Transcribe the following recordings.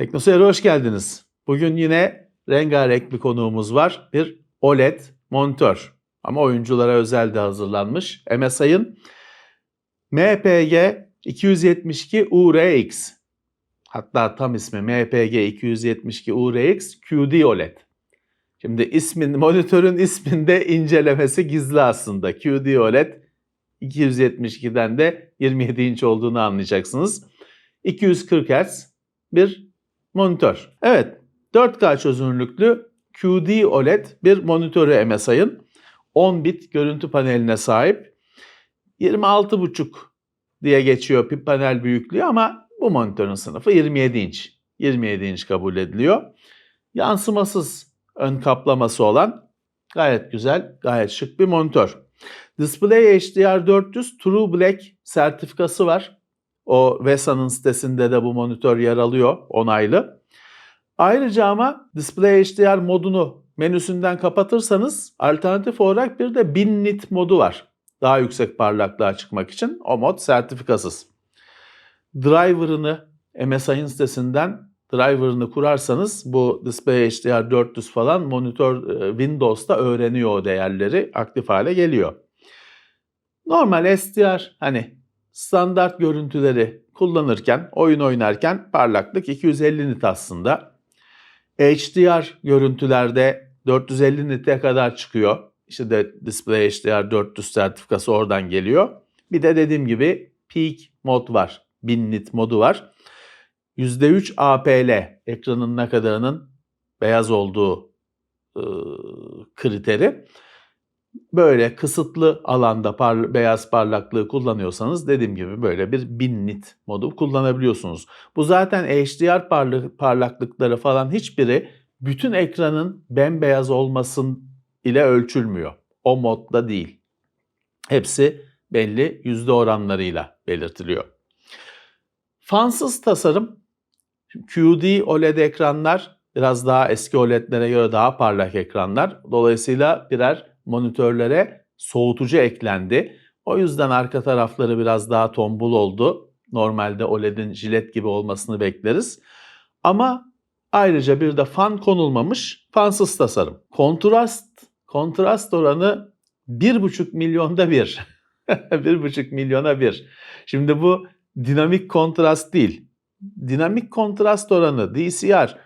Teknoseyir'e hoş geldiniz. Bugün yine rengarenk bir konuğumuz var. Bir OLED monitör. Ama oyunculara özel de hazırlanmış. MSI'ın MPG 272 URX. Hatta tam ismi MPG 272 URX QD OLED. Şimdi ismin, monitörün isminde incelemesi gizli aslında. QD OLED 272'den de 27 inç olduğunu anlayacaksınız. 240 Hz bir monitör. Evet, 4K çözünürlüklü QD OLED bir monitörü MSI'ın 10 bit görüntü paneline sahip. 26,5 diye geçiyor panel büyüklüğü ama bu monitörün sınıfı 27 inç. 27 inç kabul ediliyor. Yansımasız ön kaplaması olan gayet güzel, gayet şık bir monitör. Display HDR 400 True Black sertifikası var. O VESA'nın sitesinde de bu monitör yer alıyor onaylı. Ayrıca ama Display HDR modunu menüsünden kapatırsanız alternatif olarak bir de 1000 nit modu var. Daha yüksek parlaklığa çıkmak için o mod sertifikasız. Driver'ını MSI'ın sitesinden driver'ını kurarsanız bu Display HDR 400 falan monitör e, Windows'ta öğreniyor o değerleri aktif hale geliyor. Normal SDR hani standart görüntüleri kullanırken, oyun oynarken parlaklık 250 nit aslında. HDR görüntülerde 450 nite kadar çıkıyor. İşte de Display HDR 400 sertifikası oradan geliyor. Bir de dediğim gibi Peak mod var. 1000 nit modu var. %3 APL ekranın ne kadarının beyaz olduğu e, kriteri. Böyle kısıtlı alanda par beyaz parlaklığı kullanıyorsanız dediğim gibi böyle bir 1000 nit modu kullanabiliyorsunuz. Bu zaten HDR parlı parlaklıkları falan hiçbiri bütün ekranın bembeyaz olmasın ile ölçülmüyor. O modda değil. Hepsi belli yüzde oranlarıyla belirtiliyor. Fansız tasarım QD OLED ekranlar biraz daha eski OLED'lere göre daha parlak ekranlar. Dolayısıyla birer monitörlere soğutucu eklendi. O yüzden arka tarafları biraz daha tombul oldu. Normalde OLED'in jilet gibi olmasını bekleriz. Ama ayrıca bir de fan konulmamış fansız tasarım. Kontrast kontrast oranı 1,5 milyonda bir. 1,5 milyona bir. Şimdi bu dinamik kontrast değil. Dinamik kontrast oranı DCR.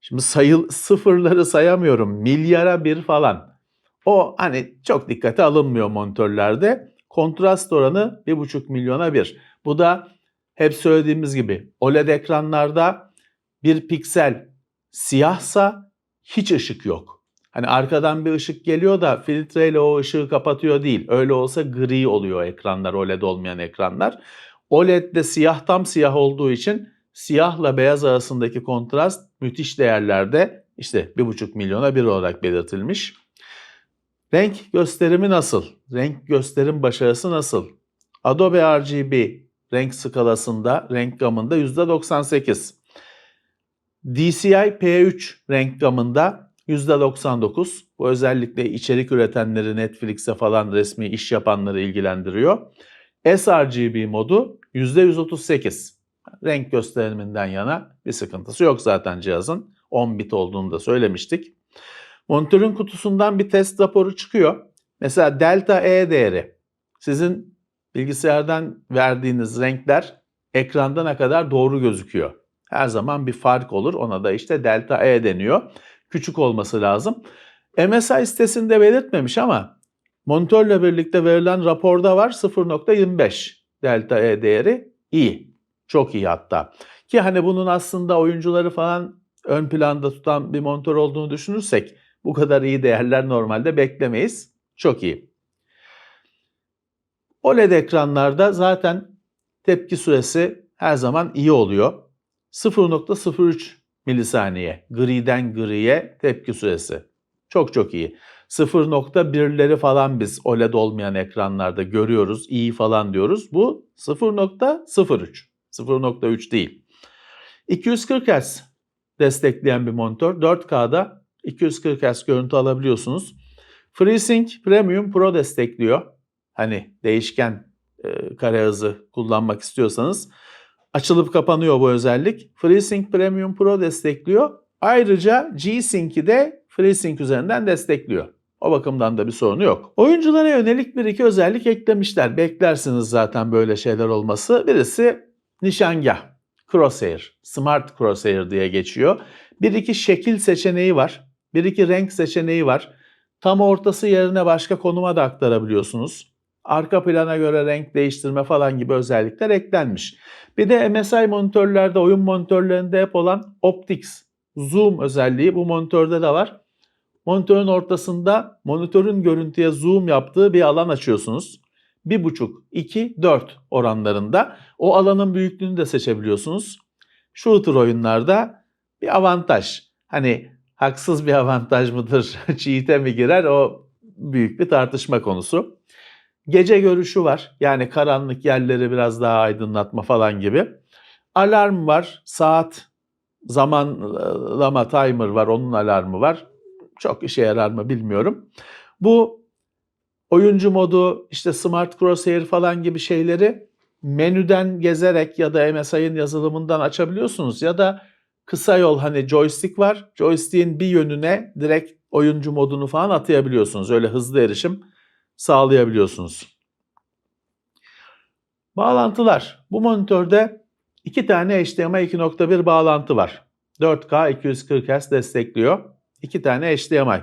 Şimdi sayıl sıfırları sayamıyorum. Milyara bir falan. O hani çok dikkate alınmıyor monitörlerde. Kontrast oranı 1,5 milyona bir. Bu da hep söylediğimiz gibi OLED ekranlarda bir piksel siyahsa hiç ışık yok. Hani arkadan bir ışık geliyor da filtreyle o ışığı kapatıyor değil. Öyle olsa gri oluyor ekranlar OLED olmayan ekranlar. OLED'de siyah tam siyah olduğu için siyahla beyaz arasındaki kontrast müthiş değerlerde işte 1,5 milyona bir olarak belirtilmiş. Renk gösterimi nasıl? Renk gösterim başarısı nasıl? Adobe RGB renk skalasında, renk gamında %98. DCI P3 renk gamında %99. Bu özellikle içerik üretenleri Netflix'e falan resmi iş yapanları ilgilendiriyor. sRGB modu %138. Renk gösteriminden yana bir sıkıntısı yok zaten cihazın. 10 bit olduğunu da söylemiştik. Monitörün kutusundan bir test raporu çıkıyor. Mesela delta E değeri. Sizin bilgisayardan verdiğiniz renkler ekranda ne kadar doğru gözüküyor. Her zaman bir fark olur. Ona da işte delta E deniyor. Küçük olması lazım. MSI sitesinde belirtmemiş ama monitörle birlikte verilen raporda var 0.25 delta E değeri iyi. Çok iyi hatta. Ki hani bunun aslında oyuncuları falan ön planda tutan bir monitör olduğunu düşünürsek bu kadar iyi değerler normalde beklemeyiz. Çok iyi. OLED ekranlarda zaten tepki süresi her zaman iyi oluyor. 0.03 milisaniye griden griye tepki süresi. Çok çok iyi. 0.1'leri falan biz OLED olmayan ekranlarda görüyoruz. iyi falan diyoruz. Bu 0.03. 0.3 değil. 240 Hz destekleyen bir monitör. 4K'da 240 Hz görüntü alabiliyorsunuz. FreeSync Premium Pro destekliyor. Hani değişken e, kare hızı kullanmak istiyorsanız. açılıp kapanıyor bu özellik. FreeSync Premium Pro destekliyor. Ayrıca G-Sync'i de FreeSync üzerinden destekliyor. O bakımdan da bir sorunu yok. Oyunculara yönelik bir iki özellik eklemişler. Beklersiniz zaten böyle şeyler olması. Birisi nişangah, crosshair, smart crosshair diye geçiyor. Bir iki şekil seçeneği var. Bir iki renk seçeneği var. Tam ortası yerine başka konuma da aktarabiliyorsunuz. Arka plana göre renk değiştirme falan gibi özellikler eklenmiş. Bir de MSI monitörlerde, oyun monitörlerinde hep olan Optics Zoom özelliği bu monitörde de var. Monitörün ortasında monitörün görüntüye zoom yaptığı bir alan açıyorsunuz. 1.5, 2, 4 oranlarında. O alanın büyüklüğünü de seçebiliyorsunuz. Shooter oyunlarda bir avantaj. Hani haksız bir avantaj mıdır, cheat'e mi girer o büyük bir tartışma konusu. Gece görüşü var. Yani karanlık yerleri biraz daha aydınlatma falan gibi. Alarm var, saat, zamanlama timer var, onun alarmı var. Çok işe yarar mı bilmiyorum. Bu oyuncu modu, işte Smart Crosshair falan gibi şeyleri menüden gezerek ya da MSI'ın yazılımından açabiliyorsunuz. Ya da kısa yol hani joystick var. Joystick'in bir yönüne direkt oyuncu modunu falan atayabiliyorsunuz. Öyle hızlı erişim sağlayabiliyorsunuz. Bağlantılar. Bu monitörde iki tane HDMI 2.1 bağlantı var. 4K 240 Hz destekliyor. İki tane HDMI.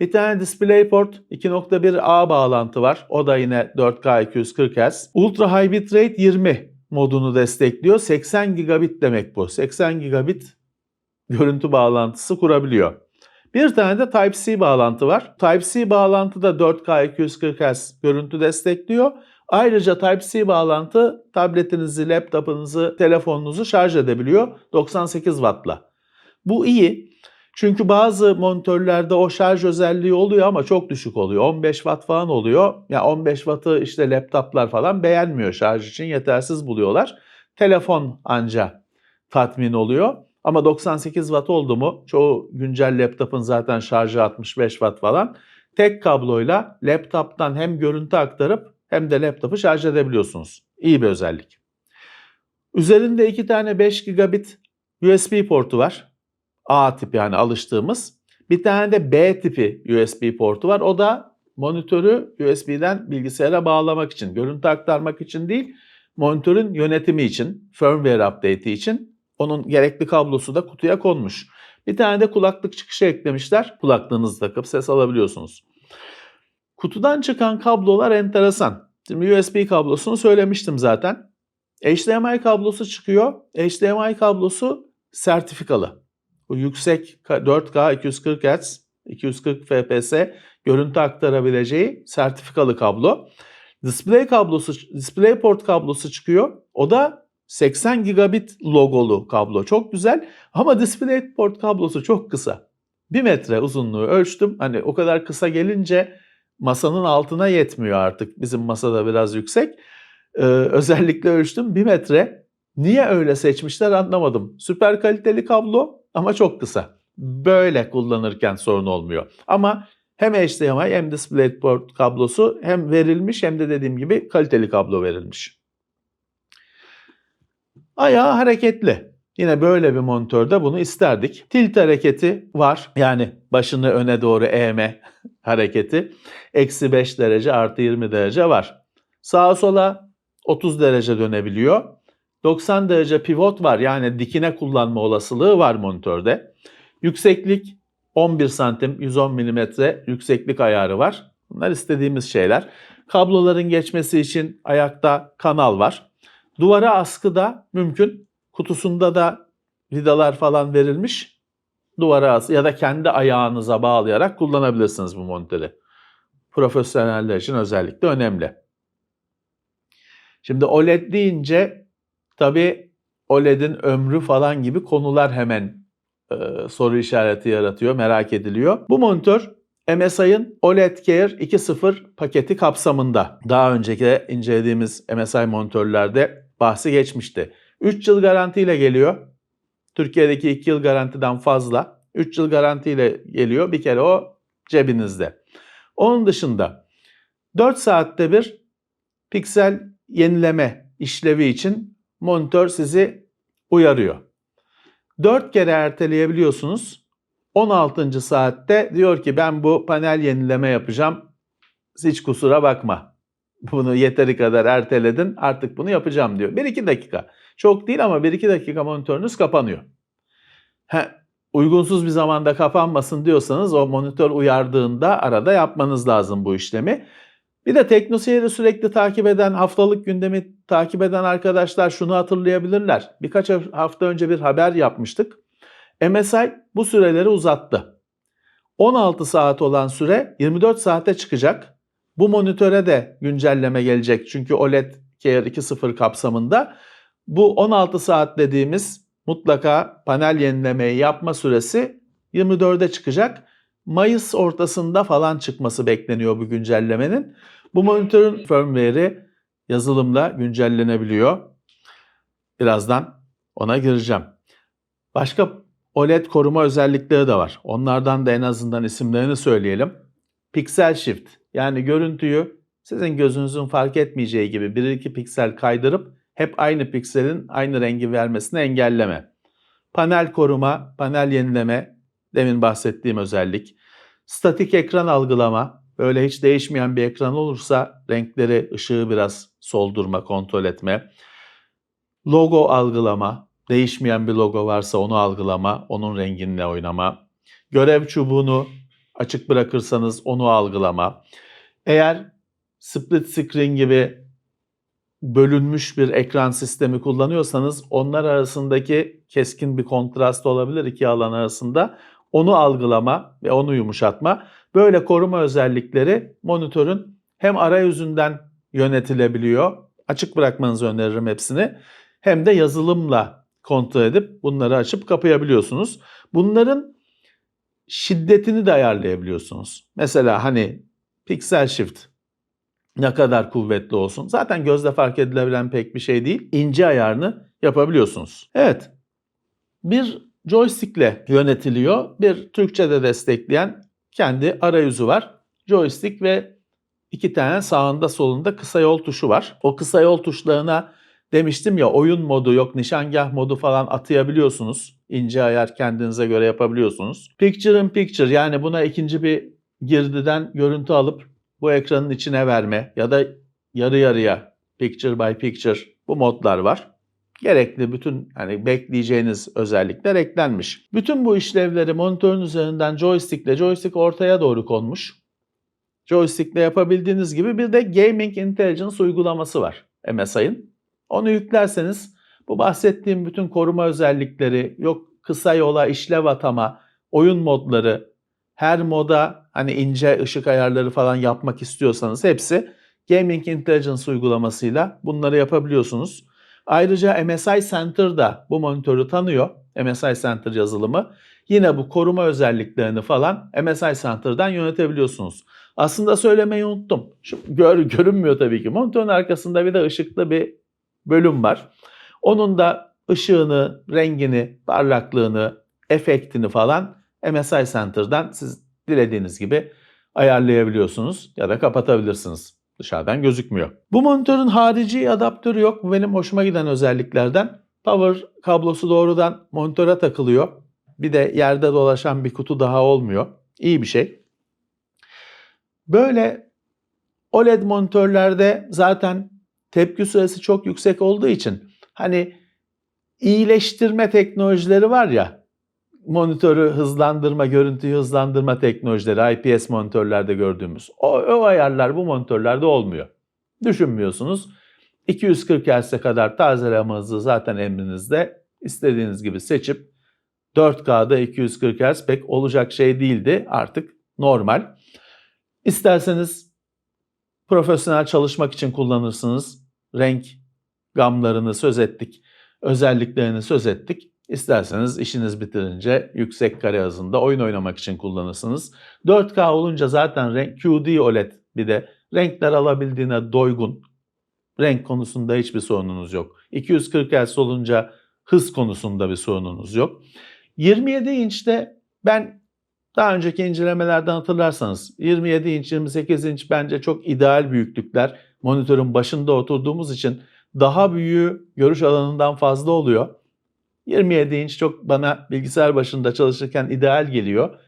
Bir tane DisplayPort 2.1A bağlantı var. O da yine 4K 240 Hz. Ultra High Bitrate 20 modunu destekliyor. 80 gigabit demek bu. 80 gigabit görüntü bağlantısı kurabiliyor. Bir tane de Type-C bağlantı var. Type-C bağlantı da 4K 240 Hz görüntü destekliyor. Ayrıca Type-C bağlantı tabletinizi, laptopunuzu, telefonunuzu şarj edebiliyor 98 Watt'la. Bu iyi. Çünkü bazı monitörlerde o şarj özelliği oluyor ama çok düşük oluyor. 15 watt falan oluyor. Ya yani 15 wattı işte laptoplar falan beğenmiyor şarj için yetersiz buluyorlar. Telefon anca tatmin oluyor. Ama 98 watt oldu mu çoğu güncel laptopun zaten şarjı 65 watt falan. Tek kabloyla laptoptan hem görüntü aktarıp hem de laptopu şarj edebiliyorsunuz. İyi bir özellik. Üzerinde iki tane 5 gigabit USB portu var. A tipi yani alıştığımız. Bir tane de B tipi USB portu var. O da monitörü USB'den bilgisayara bağlamak için, görüntü aktarmak için değil, monitörün yönetimi için, firmware update'i için onun gerekli kablosu da kutuya konmuş. Bir tane de kulaklık çıkışı eklemişler. Kulaklığınızı takıp ses alabiliyorsunuz. Kutudan çıkan kablolar enteresan. Şimdi USB kablosunu söylemiştim zaten. HDMI kablosu çıkıyor. HDMI kablosu sertifikalı. Bu yüksek 4K 240 Hz, 240 FPS görüntü aktarabileceği sertifikalı kablo. Display kablosu, DisplayPort kablosu çıkıyor. O da 80 gigabit logolu kablo. Çok güzel ama DisplayPort kablosu çok kısa. 1 metre uzunluğu ölçtüm. Hani o kadar kısa gelince masanın altına yetmiyor artık. Bizim masada biraz yüksek. Ee, özellikle ölçtüm 1 metre. Niye öyle seçmişler anlamadım. Süper kaliteli kablo ama çok kısa. Böyle kullanırken sorun olmuyor. Ama hem HDMI hem DisplayPort kablosu hem verilmiş hem de dediğim gibi kaliteli kablo verilmiş. Ayağı hareketli. Yine böyle bir monitörde bunu isterdik. Tilt hareketi var. Yani başını öne doğru eğme hareketi. Eksi 5 derece artı 20 derece var. Sağa sola 30 derece dönebiliyor. 90 derece pivot var yani dikine kullanma olasılığı var monitörde. Yükseklik 11 santim 110 mm yükseklik ayarı var. Bunlar istediğimiz şeyler. Kabloların geçmesi için ayakta kanal var. Duvara askı da mümkün. Kutusunda da vidalar falan verilmiş. Duvara as ya da kendi ayağınıza bağlayarak kullanabilirsiniz bu monitörü. Profesyoneller için özellikle önemli. Şimdi OLED deyince tabii OLED'in ömrü falan gibi konular hemen e, soru işareti yaratıyor, merak ediliyor. Bu monitör MSI'ın OLED Care 2.0 paketi kapsamında. Daha önceki incelediğimiz MSI monitörlerde bahsi geçmişti. 3 yıl garantiyle geliyor. Türkiye'deki 2 yıl garantiden fazla. 3 yıl garantiyle geliyor. Bir kere o cebinizde. Onun dışında 4 saatte bir piksel yenileme işlevi için monitör sizi uyarıyor. 4 kere erteleyebiliyorsunuz. 16. saatte diyor ki ben bu panel yenileme yapacağım. Hiç kusura bakma. Bunu yeteri kadar erteledin artık bunu yapacağım diyor. 1-2 dakika. Çok değil ama 1-2 dakika monitörünüz kapanıyor. He, uygunsuz bir zamanda kapanmasın diyorsanız o monitör uyardığında arada yapmanız lazım bu işlemi. Bir de teknoseyri sürekli takip eden, haftalık gündemi takip eden arkadaşlar şunu hatırlayabilirler. Birkaç hafta önce bir haber yapmıştık. MSI bu süreleri uzattı. 16 saat olan süre 24 saate çıkacak. Bu monitöre de güncelleme gelecek çünkü OLED Care 2.0 kapsamında. Bu 16 saat dediğimiz mutlaka panel yenilemeyi yapma süresi 24'e çıkacak. Mayıs ortasında falan çıkması bekleniyor bu güncellemenin. Bu monitörün firmware'i yazılımla güncellenebiliyor. Birazdan ona gireceğim. Başka OLED koruma özellikleri de var. Onlardan da en azından isimlerini söyleyelim. Pixel Shift yani görüntüyü sizin gözünüzün fark etmeyeceği gibi 1-2 piksel kaydırıp hep aynı pikselin aynı rengi vermesini engelleme. Panel koruma, panel yenileme, demin bahsettiğim özellik. Statik ekran algılama, böyle hiç değişmeyen bir ekran olursa renkleri, ışığı biraz soldurma, kontrol etme. Logo algılama, değişmeyen bir logo varsa onu algılama, onun renginle oynama. Görev çubuğunu açık bırakırsanız onu algılama. Eğer split screen gibi bölünmüş bir ekran sistemi kullanıyorsanız onlar arasındaki keskin bir kontrast olabilir iki alan arasında. Onu algılama ve onu yumuşatma. Böyle koruma özellikleri monitörün hem arayüzünden yönetilebiliyor. Açık bırakmanızı öneririm hepsini. Hem de yazılımla kontrol edip bunları açıp kapayabiliyorsunuz. Bunların şiddetini de ayarlayabiliyorsunuz. Mesela hani Pixel Shift ne kadar kuvvetli olsun. Zaten gözle fark edilebilen pek bir şey değil. İnce ayarını yapabiliyorsunuz. Evet. Bir joystickle yönetiliyor. Bir Türkçe'de destekleyen kendi arayüzü var. Joystick ve iki tane sağında solunda kısa yol tuşu var. O kısa yol tuşlarına demiştim ya oyun modu yok nişangah modu falan atayabiliyorsunuz. İnce ayar kendinize göre yapabiliyorsunuz. Picture in picture yani buna ikinci bir girdiden görüntü alıp bu ekranın içine verme ya da yarı yarıya picture by picture bu modlar var. Gerekli bütün hani bekleyeceğiniz özellikler eklenmiş. Bütün bu işlevleri monitörün üzerinden joystickle joystick ortaya doğru konmuş. Joystickle yapabildiğiniz gibi bir de Gaming Intelligence uygulaması var MSI'ın. Onu yüklerseniz bu bahsettiğim bütün koruma özellikleri, yok kısa yola işlev atama, oyun modları, her moda hani ince ışık ayarları falan yapmak istiyorsanız hepsi Gaming Intelligence uygulamasıyla bunları yapabiliyorsunuz. Ayrıca MSI Center da bu monitörü tanıyor. MSI Center yazılımı. Yine bu koruma özelliklerini falan MSI Center'dan yönetebiliyorsunuz. Aslında söylemeyi unuttum. Şu, gör, görünmüyor tabii ki. Monitörün arkasında bir de ışıklı bir bölüm var. Onun da ışığını, rengini, parlaklığını, efektini falan MSI Center'dan siz dilediğiniz gibi ayarlayabiliyorsunuz ya da kapatabilirsiniz. Dışarıdan gözükmüyor. Bu monitörün harici adaptörü yok. Bu benim hoşuma giden özelliklerden. Power kablosu doğrudan monitöre takılıyor. Bir de yerde dolaşan bir kutu daha olmuyor. İyi bir şey. Böyle OLED monitörlerde zaten tepki süresi çok yüksek olduğu için hani iyileştirme teknolojileri var ya monitörü hızlandırma, görüntüyü hızlandırma teknolojileri IPS monitörlerde gördüğümüz o, o ayarlar bu monitörlerde olmuyor. Düşünmüyorsunuz. 240 Hz'e kadar tazeleme hızı zaten emrinizde. İstediğiniz gibi seçip 4K'da 240 Hz pek olacak şey değildi. Artık normal. İsterseniz profesyonel çalışmak için kullanırsınız. Renk gamlarını söz ettik. Özelliklerini söz ettik. İsterseniz işiniz bitirince yüksek kare hızında oyun oynamak için kullanırsınız. 4K olunca zaten renk QD OLED bir de renkler alabildiğine doygun. Renk konusunda hiçbir sorununuz yok. 240 Hz olunca hız konusunda bir sorununuz yok. 27 inçte ben daha önceki incelemelerden hatırlarsanız 27 inç, 28 inç bence çok ideal büyüklükler. Monitörün başında oturduğumuz için daha büyüğü görüş alanından fazla oluyor. 27 inç çok bana bilgisayar başında çalışırken ideal geliyor.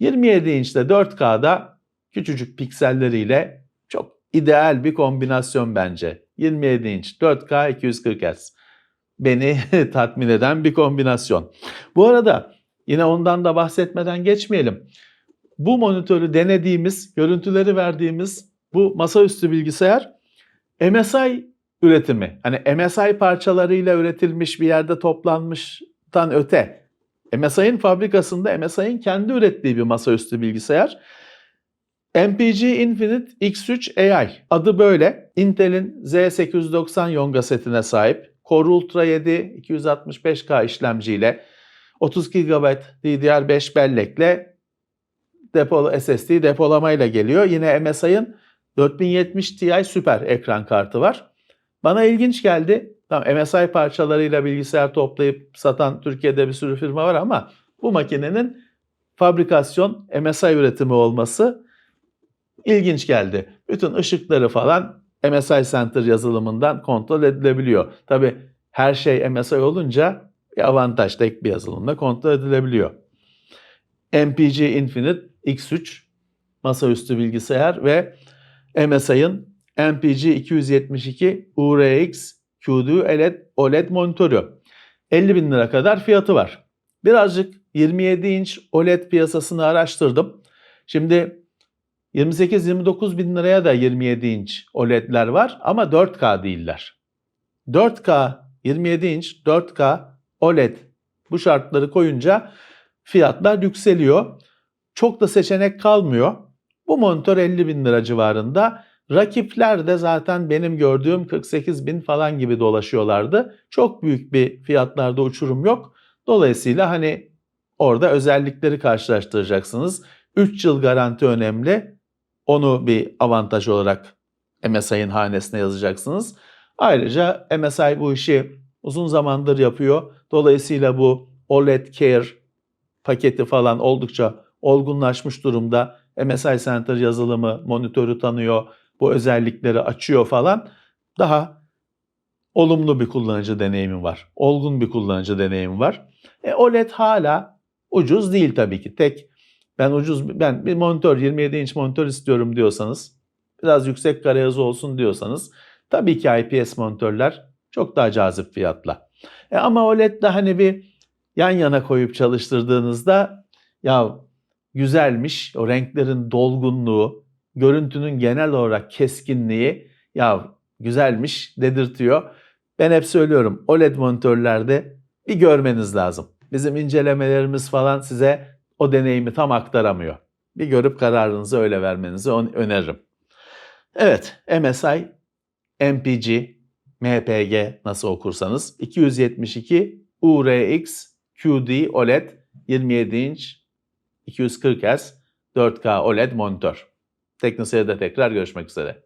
27 inçte 4K'da küçücük pikselleriyle çok ideal bir kombinasyon bence. 27 inç 4K 240 Hz. Beni tatmin eden bir kombinasyon. Bu arada yine ondan da bahsetmeden geçmeyelim. Bu monitörü denediğimiz, görüntüleri verdiğimiz bu masaüstü bilgisayar MSI üretimi. Hani MSI parçalarıyla üretilmiş bir yerde toplanmıştan öte. MSI'nin fabrikasında MSI'nin kendi ürettiği bir masaüstü bilgisayar. MPG Infinite X3 AI adı böyle. Intel'in Z890 Yonga setine sahip. Core Ultra 7 265K işlemciyle 30 GB DDR5 bellekle depolu SSD depolamayla geliyor. Yine MSI'ın 4070 Ti süper ekran kartı var. Bana ilginç geldi. Tamam MSI parçalarıyla bilgisayar toplayıp satan Türkiye'de bir sürü firma var ama bu makinenin fabrikasyon MSI üretimi olması ilginç geldi. Bütün ışıkları falan MSI Center yazılımından kontrol edilebiliyor. Tabi her şey MSI olunca bir avantaj tek bir yazılımla kontrol edilebiliyor. MPG Infinite X3 masaüstü bilgisayar ve MSI'ın MPG 272 URX QD OLED, OLED monitörü. 50 bin lira kadar fiyatı var. Birazcık 27 inç OLED piyasasını araştırdım. Şimdi 28-29 bin liraya da 27 inç OLED'ler var ama 4K değiller. 4K, 27 inç 4K OLED bu şartları koyunca fiyatlar yükseliyor. Çok da seçenek kalmıyor. Bu monitör 50 bin lira civarında. Rakipler de zaten benim gördüğüm 48 bin falan gibi dolaşıyorlardı. Çok büyük bir fiyatlarda uçurum yok. Dolayısıyla hani orada özellikleri karşılaştıracaksınız. 3 yıl garanti önemli. Onu bir avantaj olarak MSI'nin hanesine yazacaksınız. Ayrıca MSI bu işi uzun zamandır yapıyor. Dolayısıyla bu OLED Care paketi falan oldukça olgunlaşmış durumda. MSI Center yazılımı monitörü tanıyor, bu özellikleri açıyor falan. Daha olumlu bir kullanıcı deneyimi var. Olgun bir kullanıcı deneyimi var. E, OLED hala ucuz değil tabii ki. Tek ben ucuz ben bir monitör 27 inç monitör istiyorum diyorsanız biraz yüksek kare hızı olsun diyorsanız tabii ki IPS monitörler çok daha cazip fiyatla. E ama OLED'de hani bir yan yana koyup çalıştırdığınızda ya güzelmiş o renklerin dolgunluğu, görüntünün genel olarak keskinliği ya güzelmiş dedirtiyor. Ben hep söylüyorum OLED monitörlerde bir görmeniz lazım. Bizim incelemelerimiz falan size o deneyimi tam aktaramıyor. Bir görüp kararınızı öyle vermenizi öneririm. Evet, MSI, MPG, MPG nasıl okursanız 272 URX QD OLED 27 inç 240 Hz 4K OLED monitör. Teknoseyir'de tekrar görüşmek üzere.